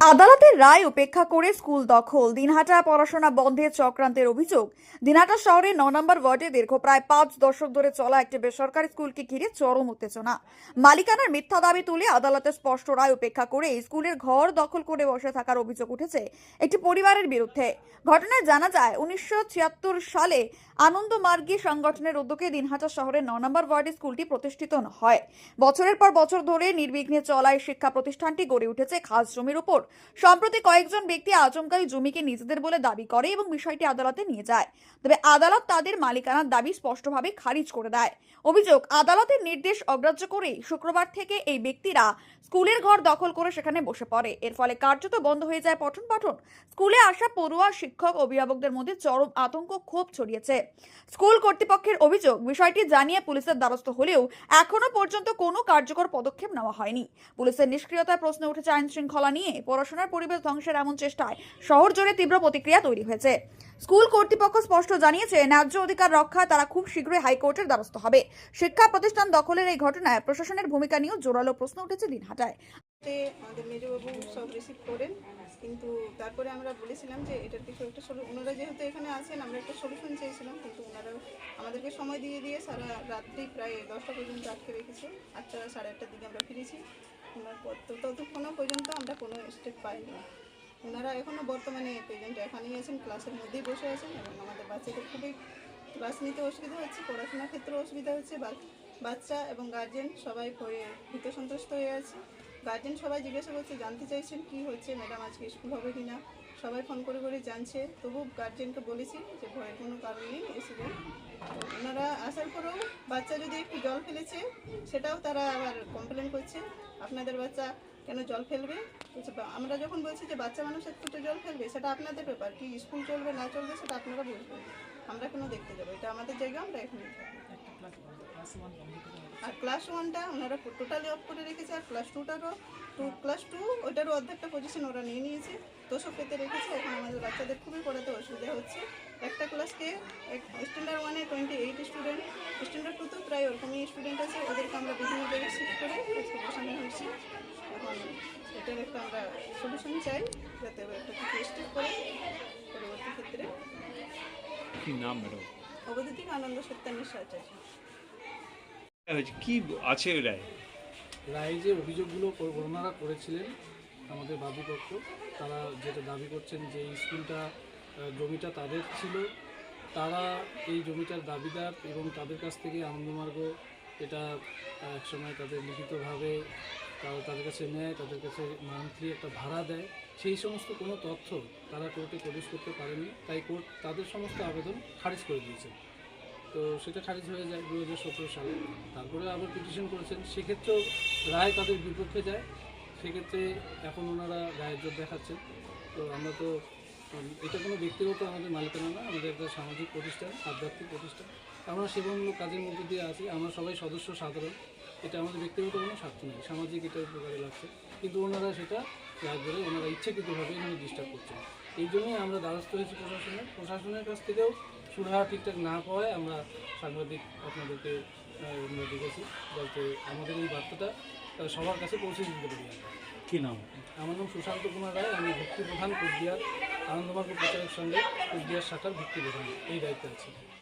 আদালতের রায় উপেক্ষা করে স্কুল দখল। দিনহাটা পড়াশোনা বন্ধের চক্রান্তের অভিযোগ। দিনহাটা শহরের ন নম্বর ওয়ার্ডে দীর্ঘ প্রায় পাঁচ দশক ধরে চলা একটি বেসরকারি স্কুলকে ঘিরে চরম উত্তেজনা। মালিকানার মিথ্যা দাবি তুলে আদালতের স্পষ্ট রায় উপেক্ষা করে স্কুলের ঘর দখল করে বসে থাকার অভিযোগ উঠেছে একটি পরিবারের বিরুদ্ধে। ঘটনায় জানা যায়, উনিশশো ছিয়াত্তর সালে আনন্দমার্গী সংগঠনের উদ্যোগে দিনহাটা শহরের ন নম্বর ওয়ার্ডে স্কুলটি প্রতিষ্ঠিত হয়। বছরের পর বছর ধরে নির্বিঘ্নে চলায় শিক্ষা প্রতিষ্ঠানটি গড়ে উঠেছে খাস জমির উপর। সম্প্রতি কয়েকজন ব্যক্তি আচমকাই জমিকে নিজেদের বলে দাবি করে এবং বিষয়টি আদালতে নিয়ে যায়। তবে আদালত তাদের মালিকানার দাবি স্পষ্টভাবে খারিজ করে দেয়। অভিযোগ, আদালতের নির্দেশ অগ্রাহ্য করে শুক্রবার থেকে এই ব্যক্তিরা স্কুলের ঘর দখল করে সেখানে বসে পড়ে। এর ফলে কার্যত বন্ধ হয়ে যায় পঠন পাঠন স্কুলে আসা পড়ুয়া, শিক্ষক, অভিভাবকদের মধ্যে চরম আতঙ্ক ক্ষোভ ছড়িয়েছে। স্কুল কর্তৃপক্ষের অভিযোগ, বিষয়টি জানিয়ে পুলিশের দ্বারস্থ হলেও এখনও পর্যন্ত কোনো কার্যকর পদক্ষেপ নেওয়া হয়নি। পুলিশের নিষ্ক্রিয়তায় প্রশ্ন উঠেছে আইন শৃঙ্খলা নিয়ে। পড়াশোনার পরিবেশ ধ্বংসের এমন চেষ্টায় শহর জুড়ে তীব্র প্রতিক্রিয়া তৈরি হয়েছে। স্কুল কর্তৃপক্ষ স্পষ্ট জানিয়েছে, ন্যায্য অধিকার রক্ষায় তারা খুব শীঘ্রই হাইকোর্টের দ্বারস্থ হবে। শিক্ষা প্রতিষ্ঠান দখলের এই ঘটনায় প্রশাসনের ভূমিকা নিয়েও জোরালো প্রশ্ন উঠেছে দিনহাটায়। আমাদের মেজবাবু সব রিসিভ করেন, কিন্তু তারপরে আমরা বলেছিলাম যে এটার কিছু একটা ওনারা যেহেতু এখানে আছেন, আমরা একটা সলিউশন চেয়েছিলাম, কিন্তু ওনারা আমাদেরকে সময় দিয়ে দিয়ে সারা রাত্রি প্রায় দশটা পর্যন্ত আটকে রেখেছে। আটটা, সাড়ে আটটার দিকে আমরা ফিরেছি। পর তো ততক্ষণও পর্যন্ত আমরা কোনো স্টেপ পাইনি। ওনারা এখনও বর্তমানে প্রেজেন্ট এখানেই আছেন ক্লাসের মধ্যেই বসে আছেন এবং আমাদের বাচ্চাদের খুবই ক্লাস নিতে অসুবিধা হচ্ছে, পড়াশোনার ক্ষেত্রেও অসুবিধা হচ্ছে বাচ্চা এবং গার্জেন সবাই ভয়ে ভীত সন্ত্রস্ত হয়ে আছে। গার্জেন সবাই জিজ্ঞাসা করছে, জানতে চাইছেন কি হচ্ছে ম্যাডাম আজকে স্কুল হবে কি না সবাই ফোন করে করে জানছে তবু গার্জেনকে বলেছি যে ভয়ের কোনো কারণ নেই এসে ওনারা আসার পরেও বাচ্চা যদি একটু জল ফেলেছে, সেটাও তারা আবার কমপ্লেন করছে। আপনাদের বাচ্চা কেন জল ফেলবে? আমরা যখন বলছি যে বাচ্চা মানুষ একটু তো জল ফেলবে সেটা আপনাদের ব্যাপার। কি স্কুল চলবে না চলবে সেটা আপনারা বুঝবেন। আমরা কেন দেখতে যাব এটা আমাদের জায়গা আমরা এখানে আর ক্লাস ওয়ানটা ওনারা টোটালি অফ করে রেখেছে। আর ক্লাস টুটারও টু ক্লাস টু ওইটারও অর্ধেকটা পজিশন ওরা নিয়ে নিয়েছে। তোষক পেতে রেখেছে। এখন আমাদের বাচ্চাদের খুবই পড়াতে অসুবিধা হচ্ছে। একটা ক্লাসকে স্ট্যান্ডার্ড ওয়ানে টোয়েন্টি এইট স্টুডেন্ট স্ট্যান্ডার্ড টুতেও প্রায় ওরকমই স্টুডেন্ট আছে। ওদেরকে আমরা বিভিন্ন জায়গায় শিফট করে আজকে বসানো হয়েছে এখন এটার একটা আমরা সলিউশন চাই যাতে একটা কিছু করে পরবর্তী ক্ষেত্রে। কি নাম ম্যাডাম? অবদিতিক আনন্দ সত্যান্বেষ আচার্য কি আছে রায়? রায় যে অভিযোগগুলো ওনারা করেছিলেন আমাদের বাদীপক্ষ তারা যেটা দাবি করছেন যে স্কুলটা জমিটা তাদের ছিল তারা এই জমিটার দাবিদার এবং তাদের কাছ থেকে আনন্দমার্গ এটা একসময় তাদের লিখিতভাবে তারা তাদের কাছে নেয়, তাদের কাছে মান্থলি একটা ভাড়া দেয়। সেই সমস্ত কোনো তথ্য তারা কোর্টে প্রবেশ করতে পারেনি। তাই কোর্ট তাদের সমস্ত আবেদন খারিজ করে দিয়েছে। তো সেটা খারিজ হয়ে যায় দু হাজার সতেরো সালে। তারপরে আবার পিটিশন করেছেন। সেক্ষেত্রেও রায় তাদের বিপক্ষে যায়। সেক্ষেত্রে এখন ওনারা রায়ের জোর দেখাচ্ছেন। তো আমরা তো এটা কোনো ব্যক্তিগত আমাদের মালিকানা না। আমাদের একটা সামাজিক প্রতিষ্ঠান, আধ্যাত্মিক প্রতিষ্ঠান। আমরা সেবামূলক কাজের মধ্যে দিয়ে আছি আমরা সবাই সদস্য সাধারণ। এটা আমাদের ব্যক্তিগত কোনো স্বার্থ নেই সামাজিক এটা উপকারে লাগছে। কিন্তু ওনারা সেটা রায় ধরে ওনারা ইচ্ছাকৃতভাবে এখানে ডিস্টার্ব করছেন। এই জন্যই আমরা দ্বারস্থ হয়েছি প্রশাসনের প্রশাসনের কাছ থেকেও সুরাহা ঠিকঠাক না পাওয়ায় আমরা সাংবাদিক আপনাদেরকে আমরা দেখেছি যাতে আমাদের এই বার্তাটা সবার কাছে পৌঁছে দিতে পারি কি নাম? আমার নাম সুশান্ত কুমার রায় আমি ভিত্তি প্রধান কুচবিহার আনন্দমার্গ প্রচারের সঙ্গে কুচবিহার শাখার ভিত্তি প্রধান। এই দায়িত্বে আছি।